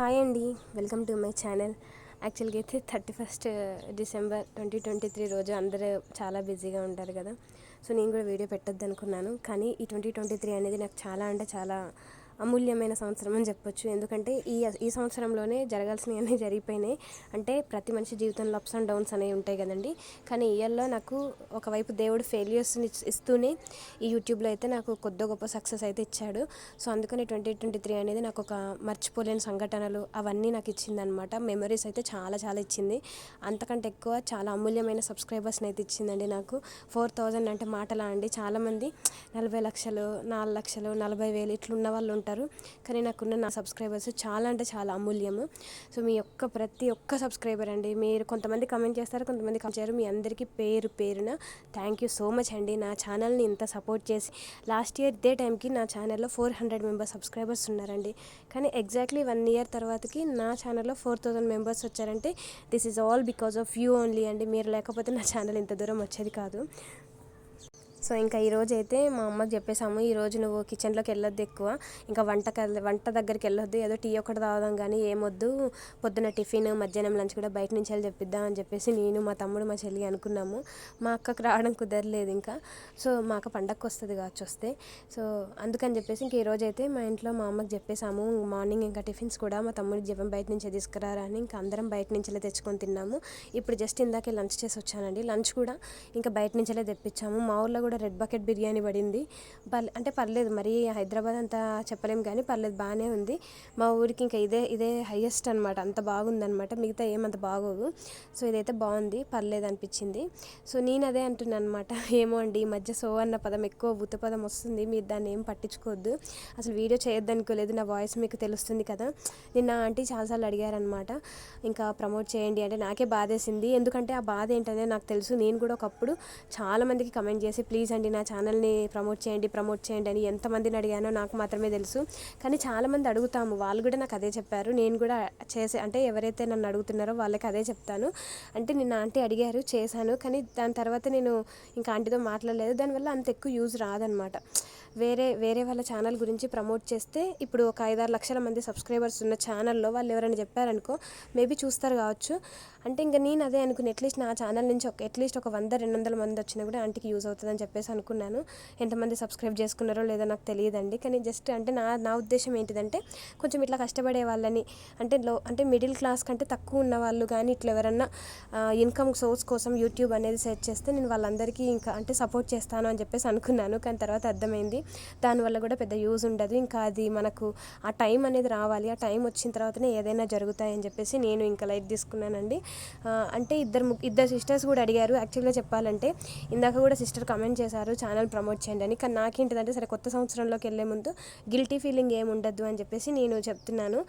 Hi అండి. Welcome to my channel. యాక్చువల్గా అయితే thirty first uh, December twenty twenty three రోజు అందరూ చాలా బిజీగా ఉంటారు కదా. సో నేను కూడా వీడియో పెట్టద్దు అనుకున్నాను కానీ ఈ ట్వంటీ ట్వంటీ త్రీ అనేది నాకు చాలా అంటే చాలా అమూల్యమైన సంవత్సరం అని చెప్పొచ్చు. ఎందుకంటే ఈ ఈ సంవత్సరంలోనే జరగాల్సినవన్నీ జరిగిపోయినాయి. అంటే ప్రతి మనిషి జీవితంలో అప్స్ అండ్ డౌన్స్ అనేవి ఉంటాయి కదండి. కానీ ఇయర్లో నాకు ఒకవైపు దేవుడు ఫెయిల్యూర్స్ని ఇస్తూనే ఈ యూట్యూబ్లో అయితే నాకు కొద్ది గొప్ప సక్సెస్ అయితే ఇచ్చాడు. సో అందుకని ట్వంటీ ట్వంటీ త్రీ అనేది నాకు ఒక మర్చిపోలేని సంఘటనలు అవన్నీ నాకు ఇచ్చిందనమాట మెమరీస్ అయితే చాలా చాలా ఇచ్చింది. అంతకంటే ఎక్కువ చాలా అమూల్యమైన సబ్స్క్రైబర్స్ని అయితే ఇచ్చిందండి నాకు. ఫోర్ థౌజండ్ అంటే మాటలా అండి. చాలామంది నలభై లక్షలు నాలుగు లక్షలు నలభై వేలు ఇట్లున్న వాళ్ళు ఉంటారు. కానీ నాకున్న నా సబ్స్క్రైబర్స్ చాలా అంటే చాలా అమూల్యము. సో మీ యొక్క ప్రతి ఒక్క సబ్స్క్రైబర్ అండి మీరు కొంతమంది కమెంట్ చేస్తారు కొంతమంది కమెంట్ చేయరు. మీ అందరికీ పేరు పేరున థ్యాంక్ యూ సో మచ్ అండి. నా ఛానల్ని ఇంత సపోర్ట్ చేసి లాస్ట్ ఇయర్ ఇదే టైంకి నా ఛానల్లో ఫోర్ హండ్రెడ్ మెంబర్స్ సబ్స్క్రైబర్స్ ఉన్నారండి. కానీ ఎగ్జాక్ట్లీ వన్ ఇయర్ తర్వాతకి నా ఛానల్లో ఫోర్ థౌజండ్ మెంబర్స్ వచ్చారంటే this is all because of you only అండి. మీరు లేకపోతే నా ఛానల్ ఇంత దూరం వచ్చేది కాదు. సో ఇంకా ఈరోజు అయితే మా అమ్మకి చెప్పేసాము ఈరోజు నువ్వు కిచెన్లోకి వెళ్ళొద్దు ఎక్కువ. ఇంకా వంట వంట దగ్గరికి వెళ్ళొద్దు ఏదో టీ ఒకటి తాగుదాం కానీ ఏమొద్దు. పొద్దున టిఫిన్ మధ్యాహ్నం లంచ్ కూడా బయట నుంచి వెళ్ళి చెప్పిద్దాం అని చెప్పేసి నేను మా తమ్ముడు మా చెల్లి అనుకున్నాము. మా అక్కకు రావడం కుదరలేదు ఇంకా. సో మా అక్క పండగకు వస్తుంది కావచ్చు వస్తే. సో అందుకని చెప్పేసి ఇంక ఈరోజు అయితే మా ఇంట్లో మా అమ్మకి చెప్పేసాము మార్నింగ్ ఇంకా టిఫిన్స్ కూడా మా తమ్ముడికి చెప్పాం బయట నుంచి తీసుకురారా అని ఇంకా అందరం బయట నుంచి తెచ్చుకొని తిన్నాము. ఇప్పుడు జస్ట్ ఇందాకే లంచ్ చేసి వచ్చానండి. లంచ్ కూడా ఇంకా బయట నుంచే తెప్పించాము. మా ఊర్లో కూడా రెడ్ బకెట్ బిర్యానీ పడింది. పర్లే అంటే పర్లేదు మరి హైదరాబాద్ అంతా చెప్పలేం కానీ పర్లేదు బాగానే ఉంది. మా ఊరికి ఇంకా ఇదే ఇదే హైయెస్ట్ అనమాట అంత బాగుందనమాట మిగతా ఏమంత బాగోవు సో ఇదైతే బాగుంది. పర్లేదు అనిపించింది. సో నేను అదే అంటున్నాను అనమాట ఏమో అండి ఈ మధ్య సో అన్న పదం ఎక్కువ భూత పదం వస్తుంది. మీరు దాన్ని ఏం పట్టించుకోవద్దు. అసలు వీడియో చేయొద్దనుకోలేదు నా వాయిస్ మీకు తెలుస్తుంది కదా. నిన్న ఆంటీ చాలాసార్లు అడిగారనమాట ఇంకా ప్రమోట్ చేయండి అంటే నాకే బాధేసింది. ఎందుకంటే ఆ బాధ ఏంటనే నాకు తెలుసు. నేను కూడా ఒకప్పుడు చాలామందికి కమెంట్ చేసి ప్లీజ్ అండి నా ఛానల్ని ప్రమోట్ చేయండి ప్రమోట్ చేయండి అని ఎంతమందిని అడిగానో నాకు మాత్రమే తెలుసు. కానీ చాలామంది అడుగుతాము వాళ్ళు కూడా నాకు అదే చెప్పారు. నేను కూడా చేసే అంటే ఎవరైతే నన్ను అడుగుతున్నారో వాళ్ళకి అదే చెప్తాను. అంటే నిన్న ఆంటీ అడిగారు చేశాను. కానీ దాని తర్వాత నేను ఇంకా ఆంటీతో మాట్లాడలేదు. దానివల్ల అంత ఎక్కువ యూజ్ రాదనమాట. వేరే వేరే వాళ్ళ ఛానల్ గురించి ప్రమోట్ చేస్తే ఇప్పుడు ఒక ఐదారు లక్షల మంది సబ్స్క్రైబర్స్ ఉన్న ఛానల్లో వాళ్ళు ఎవరైనా చెప్పారనుకో మేబీ చూస్తారు కావచ్చు. అంటే ఇంకా నేను అదే అనుకుని అట్లీస్ట్ నా ఛానల్ నుంచి ఒక అట్లీస్ట్ ఒక వంద రెండు వందల మంది వచ్చినా కూడా ఆంటీకి యూజ్ అవుతుందని చెప్పేసి అనుకున్నాను. ఎంతమంది సబ్స్క్రైబ్ చేసుకున్నారో లేదో నాకు తెలియదండి. కానీ జస్ట్ అంటే నా నా ఉద్దేశం ఏంటిదంటే కొంచెం ఇట్లా కష్టపడే వాళ్ళని అంటే లో అంటే మిడిల్ క్లాస్ కంటే తక్కువ ఉన్న వాళ్ళు కానీ ఇట్లా ఎవరన్నా ఇన్కమ్ సోర్స్ కోసం యూట్యూబ్ అనేది సెర్చ్ చేస్తే నేను వాళ్ళందరికీ ఇంకా అంటే సపోర్ట్ చేస్తాను అని చెప్పేసి అనుకున్నాను. కానీ తర్వాత అర్థమైంది దానివల్ల కూడా పెద్ద యూజ్ ఉండదు. ఇంకా అది మనకు ఆ టైం అనేది రావాలి. ఆ టైం వచ్చిన తర్వాతనే ఏదైనా జరుగుతాయని చెప్పేసి నేను ఇంకా లైట్ తీసుకున్నానండి. అంటే ఇద్దరు ఇద్దరు సిస్టర్స్ కూడా అడిగారు. యాక్చువల్గా చెప్పాలంటే ఇందాక కూడా సిస్టర్ కమెంట్ చేశారు ఛానల్ ప్రమోట్ చేయండి అని. కానీ నాకేంటిదంటే సరే కొత్త సంవత్సరంలోకి వెళ్ళే ముందు గిల్టీ ఫీలింగ్ ఏమి ఉండద్దు అని చెప్పేసి నేను చెప్తున్నాను.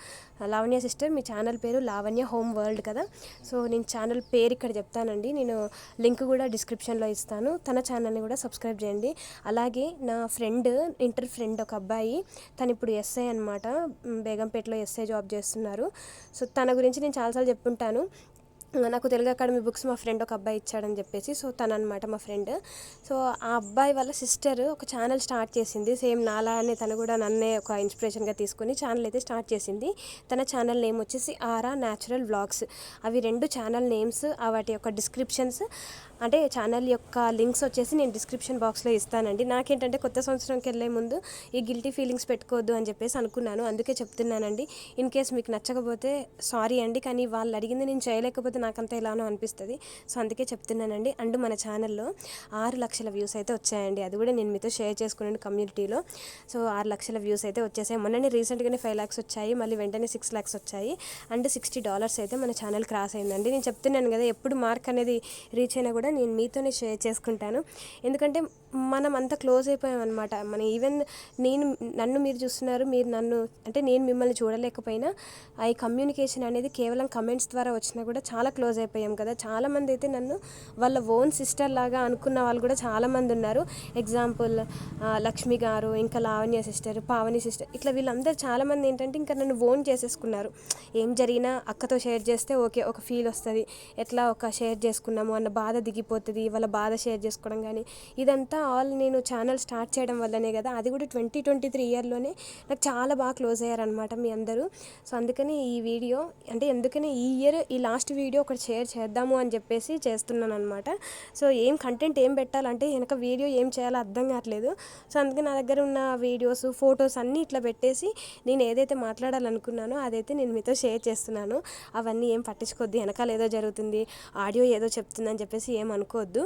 లావణ్య సిస్టర్ మీ ఛానల్ పేరు లావణ్య హోమ్ వరల్డ్ కదా? సో నేను ఛానల్ పేరు ఇక్కడ చెప్తానండి. నేను లింక్ కూడా డిస్క్రిప్షన్లో ఇస్తాను. తన ఛానల్ని కూడా సబ్స్క్రైబ్ చేయండి. అలాగే నా ఫ్రెండ్ ఫ్రెండ్ ఇంటర్ ఫ్రెండ్ ఒక అబ్బాయి. తను ఇప్పుడు ఎస్ఐ అనమాట బేగంపేటలో ఎస్ఐ జాబ్ చేస్తున్నారు. సో తన గురించి నేను చాలాసార్లు చెప్పుంటాను. నాకు తెలుగు అకాడమీ బుక్స్ మా ఫ్రెండ్ ఒక అబ్బాయి ఇచ్చాడని చెప్పేసి సో తను అనమాట మా ఫ్రెండ్. సో ఆ అబ్బాయి వాళ్ళ సిస్టర్ ఒక ఛానల్ స్టార్ట్ చేసింది. సేమ్ నాలా అనే తను కూడా నన్నే ఒక ఇన్స్పిరేషన్గా తీసుకొని ఛానల్ అయితే స్టార్ట్ చేసింది. తన ఛానల్ నేమ్ వచ్చేసి ఆరా న్యాచురల్ వ్లాగ్స్. అవి రెండు ఛానల్ నేమ్స్ వాటి యొక్క డిస్క్రిప్షన్స్ అంటే ఛానల్ యొక్క లింక్స్ వచ్చేసి నేను డిస్క్రిప్షన్ బాక్స్లో ఇస్తానండి. నాకేంటంటే కొత్త సంవత్సరంకి వెళ్ళే ముందు ఈ గిల్టీ ఫీలింగ్స్ పెట్టుకోవద్దు అని చెప్పేసి అనుకున్నాను. అందుకే చెప్తున్నానండి. ఇన్ కేస్ మీకు నచ్చకపోతే సారీ అండి. కానీ వాళ్ళు అడిగింది నేను చేయలేకపోతే నాకంతా ఎలానో అనిపిస్తుంది. సో అందుకే చెప్తున్నానండి. అండ్ మన ఛానల్లో ఆరు లక్షల వ్యూస్ అయితే వచ్చాయండి. అది కూడా నేను మీతో షేర్ చేసుకున్నాను కమ్యూనిటీలో. సో ఆరు లక్షల వ్యూస్ అయితే వచ్చేసాయి. మొన్ననే రీసెంట్గానే ఫైవ్ ల్యాక్స్ వచ్చాయి. మళ్ళీ వెంటనే సిక్స్ ల్యాక్స్ వచ్చాయి. అండ్ సిక్స్టీ డాలర్స్ అయితే మన ఛానల్ క్రాస్ అయిందండి. నేను చెప్తున్నాను కదా ఎప్పుడు మార్క్ అనేది రీచ్ అయినా కూడా నేను మీతోనే షేర్ చేసుకుంటాను. ఎందుకంటే మనం అంత క్లోజ్ అయిపోయాం అనమాట మన ఈవెన్ నేను నన్ను మీరు చూస్తున్నారు మీరు నన్ను అంటే నేను మిమ్మల్ని చూడలేకపోయినా ఈ కమ్యూనికేషన్ అనేది కేవలం కమెంట్స్ ద్వారా వచ్చినా కూడా చాలా క్లోజ్ అయిపోయాం కదా. చాలామంది అయితే నన్ను వాళ్ళ ఓన్ సిస్టర్ లాగా అనుకున్న వాళ్ళు కూడా చాలామంది ఉన్నారు. ఎగ్జాంపుల్ లక్ష్మి గారు ఇంకా లావణ్య సిస్టర్ పావని సిస్టర్ ఇట్లా వీళ్ళందరూ చాలామంది ఏంటంటే ఇంకా నన్ను ఓన్ చేసేసుకున్నారు. ఏం జరిగినా అక్కతో షేర్ చేస్తే ఓకే ఒక ఫీల్ వస్తుంది. ఎట్లా ఒక షేర్ చేసుకున్నాము అన్న బాధ దిగి తగ్గిపోతుంది వాళ్ళ బాధ షేర్ చేసుకోవడం కానీ ఇదంతా ఆల్ నేను ఛానల్ స్టార్ట్ చేయడం వల్లనే కదా. అది కూడా ట్వంటీ ట్వంటీ త్రీ ఇయర్లోనే నాకు చాలా బాగా క్లోజ్ అయ్యారనమాట మీ అందరూ. సో అందుకని ఈ వీడియో అంటే ఎందుకని ఈ ఇయర్ ఈ లాస్ట్ వీడియో ఒకటి షేర్ చేద్దాము అని చెప్పేసి చేస్తున్నాను అనమాట సో ఏం కంటెంట్ ఏం పెట్టాలంటే వెనక వీడియో ఏం చేయాలో అర్థం కావట్లేదు. సో అందుకే నా దగ్గర ఉన్న వీడియోస్ ఫొటోస్ అన్నీ ఇట్లా పెట్టేసి నేను ఏదైతే మాట్లాడాలనుకున్నానో అదైతే నేను మీతో షేర్ చేస్తున్నాను. అవన్నీ ఏం పట్టించుకోద్ది వెనకాల ఏదో జరుగుతుంది ఆడియో ఏదో చెప్తుందని చెప్పేసి ఏం అనుకోవద్దు.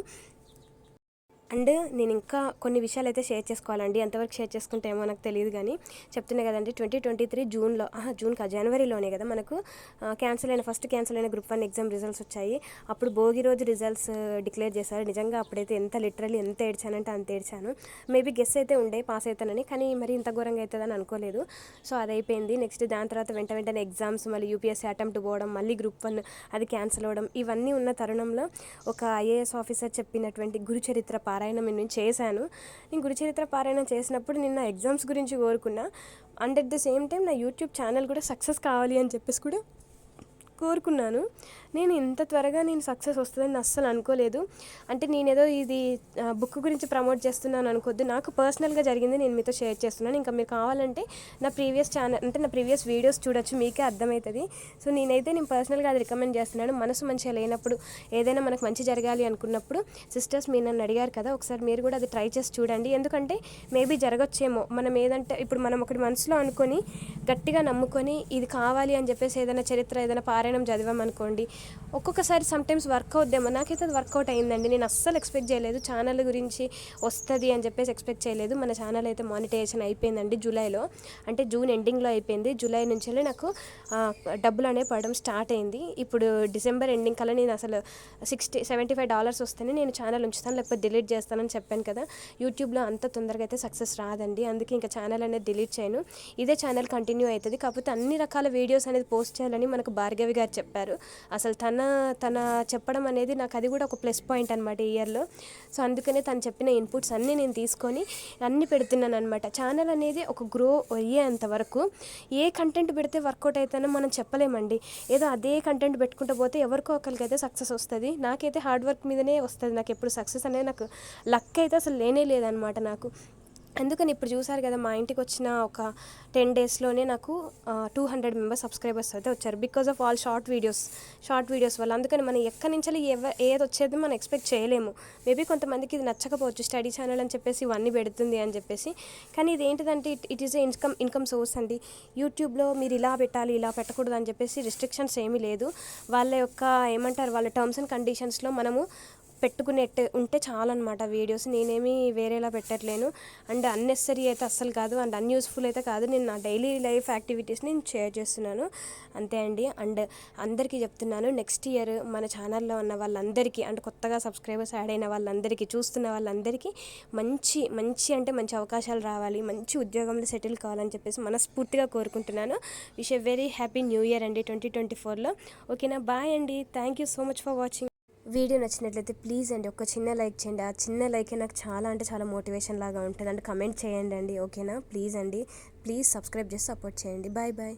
అండ్ నేను ఇంకా కొన్ని విషయాలు అయితే షేర్ చేసుకోవాలండి. ఎంతవరకు షేర్ చేసుకుంటే ఏమో నాకు తెలియదు కానీ చెప్తున్నా కదండి ట్వంటీ ట్వంటీ త్రీ జూన్లో జూన్ కా జనవరిలోనే కదా మనకు క్యాన్సిల్ అయిన ఫస్ట్ క్యాన్సిల్ అయిన గ్రూప్ వన్ ఎగ్జామ్ రిజల్ట్స్ వచ్చాయి. అప్పుడు భోగి రోజు రిజల్ట్స్ డిక్లేర్ చేశారు. నిజంగా అప్పుడైతే ఎంత లిటరల్లీ ఎంత ఏడ్చానంటే అంత ఏడ్చాను. మేబీ గెస్ అయితే ఉండే పాస్ అవుతానని కానీ మరి ఇంత ఘోరంగా అవుతుందని అనుకోలేదు. సో అది అయిపోయింది నెక్స్ట్ దాని తర్వాత వెంట వెంటనే ఎగ్జామ్స్ మళ్ళీ యూపీఎస్సీ అటెంప్ట్ పోవడం మళ్ళీ గ్రూప్ వన్ అది క్యాన్సిల్ అవ్వడం ఇవన్నీ ఉన్న తరుణంలో ఒక ఐఏఎస్ ఆఫీసర్ చెప్పినటువంటి గురుచరిత్ర పారాయణం నేను చేశాను. నేను గురుచరిత్ర పారాయణం చేసినప్పుడు నిన్న ఎగ్జామ్స్ గురించి కోరుకున్నా. And at the same time నా యూట్యూబ్ ఛానల్ కూడా సక్సెస్ కావాలి అని చెప్పేసి కూడా కోరుకున్నాను. నేను ఇంత త్వరగా నేను సక్సెస్ వస్తుందని అస్సలు అనుకోలేదు. అంటే నేనేదో ఇది బుక్ గురించి ప్రమోట్ చేస్తున్నాను అనుకోద్దు నాకు పర్సనల్గా జరిగింది నేను మీతో షేర్ చేస్తున్నాను. ఇంకా మీరు కావాలంటే నా ప్రీవియస్ ఛానల్ అంటే నా ప్రీవియస్ వీడియోస్ చూడొచ్చు మీకే అర్థమవుతుంది సో నేనైతే నేను పర్సనల్గా అది రికమెండ్ చేస్తున్నాను. మనసు మంచిగా లేనప్పుడు ఏదైనా మనకు మంచి జరగాలి అనుకున్నప్పుడు సిస్టర్స్ మీరు నన్ను అడిగారు కదా ఒకసారి మీరు కూడా అది ట్రై చేసి చూడండి. ఎందుకంటే మేబీ జరగచ్చేమో. మనం ఏదంటే ఇప్పుడు మనం ఒకటి మనసులో అనుకొని గట్టిగా నమ్ముకొని ఇది కావాలి అని చెప్పేసి ఏదైనా చరిత్ర ఏదైనా పారాయణం చదివామనుకోండి ఒక్కొక్కసారి సమ్టైమ్స్ వర్క్ అవుద్దేమో నాకైతే అది వర్కౌట్ అయిందండి. నేను అస్సలు ఎక్స్పెక్ట్ చేయలేదు. ఛానల్ గురించి వస్తుంది అని చెప్పేసి ఎక్స్పెక్ట్ చేయలేదు. మన ఛానల్ అయితే మానిటైజేషన్ అయిపోయిందండి జూలైలో. అంటే జూన్ ఎండింగ్లో అయిపోయింది. జూలై నుంచి నాకు డబ్బులు అనేవి పడడం స్టార్ట్ అయింది. ఇప్పుడు డిసెంబర్ ఎండింగ్ కల్లా నేను అసలు సిక్స్టీ సెవెంటీ ఫైవ్ డాలర్స్ వస్తేనే నేను ఛానల్ ఉంచుతాను లేకపోతే డిలీట్ చేస్తానని చెప్పాను కదా. యూట్యూబ్లో అంత తొందరగా అయితే సక్సెస్ రాదండి. అందుకే ఇంకా ఛానల్ అనేది డిలీట్ చేయను. ఇదే ఛానల్ కంటిన్యూ అవుతుంది. కాకపోతే అన్ని రకాల వీడియోస్ అనేది పోస్ట్ చేయాలని మనకు భార్గవి గారు చెప్పారు. అసలు తన తన చెప్పడం అనేది నాకు అది కూడా ఒక ప్లస్ పాయింట్ అనమాట ఇయర్లో. సో అందుకనే తను చెప్పిన ఇన్పుట్స్ అన్నీ నేను తీసుకొని అన్నీ పెడుతున్నాను అనమాట ఛానల్ అనేది ఒక గ్రో అయ్యేంత వరకు ఏ కంటెంట్ పెడితే వర్కౌట్ అవుతానో మనం చెప్పలేమండి. ఏదో అదే కంటెంట్ పెట్టుకుంటూ పోతే ఎవరికో ఒకరికైతే సక్సెస్ వస్తుంది. నాకైతే హార్డ్ వర్క్ మీదనే వస్తుంది. నాకు ఎప్పుడు సక్సెస్ అనేది నాకు లక్ అయితే అసలు లేనే లేదనమాట నాకు. అందుకని ఇప్పుడు చూసారు కదా మా ఇంటికి వచ్చిన ఒక టెన్ డేస్లోనే నాకు టూ హండ్రెడ్ మెంబర్స్ సబ్స్క్రైబర్స్ అయితే వచ్చారు. Because of all short videos short videos వల్ల. అందుకని మనం ఎక్కడి నుంచి ఎవ ఏది వచ్చేది మనం ఎక్స్పెక్ట్ చేయలేము. మేబీ కొంతమందికి ఇది నచ్చకపోవచ్చు స్టడీ ఛానల్ అని చెప్పేసి ఇవన్నీ పెడుతుంది అని చెప్పేసి. కానీ ఇది ఏంటిదంటే it it is a income income source అండి. యూట్యూబ్లో మీరు ఇలా పెట్టాలి ఇలా పెట్టకూడదు అని చెప్పేసి రిస్ట్రిక్షన్స్ ఏమీ లేదు. వాళ్ళ యొక్క ఏమంటారు వాళ్ళ టర్మ్స్ అండ్ కండిషన్స్లో మనము పెట్టుకునేట్టు ఉంటే చాలన్నమాట వీడియోస్. నేనేమి వేరేలా పెట్టట్లేను. అండ్ అన్నెసరీ అయితే అస్సలు కాదు. అండ్ అన్యూస్ఫుల్ అయితే కాదు. నేను నా డైలీ లైఫ్ యాక్టివిటీస్ నేను షేర్ చేస్తున్నాను. అంతే అండి. అండ్ అందరికీ చెప్తున్నాను. నెక్స్ట్ ఇయర్ మన ఛానల్లో ఉన్న వాళ్ళందరికీ అంటే కొత్తగా సబ్స్క్రైబర్స్ యాడ్ అయిన వాళ్ళందరికీ చూస్తున్న వాళ్ళందరికీ మంచి మంచి అంటే మంచి అవకాశాలు రావాలి. మంచి ఉద్యోగంలో సెటిల్ కావాలని చెప్పేసి మనస్ఫూర్తిగా కోరుకుంటున్నాను. Wish a very happy new year అండి. ట్వంటీ ట్వంటీ ఫోర్లో ఓకేనా బాయ్ అండి. Thank you so much for watching video నచ్చినట్లయితే ప్లీజ్ అండి ఒక చిన్న లైక్ చేయండి. ఆ చిన్న లైకే నాకు చాలా అంటే చాలా మోటివేషన్ లాగా ఉంటుంది. అంటే కమెంట్ చేయండి అండి ఓకేనా? ప్లీజ్ అండి. ప్లీజ్ సబ్స్క్రైబ్ చేసి సపోర్ట్ చేయండి. Bye bye.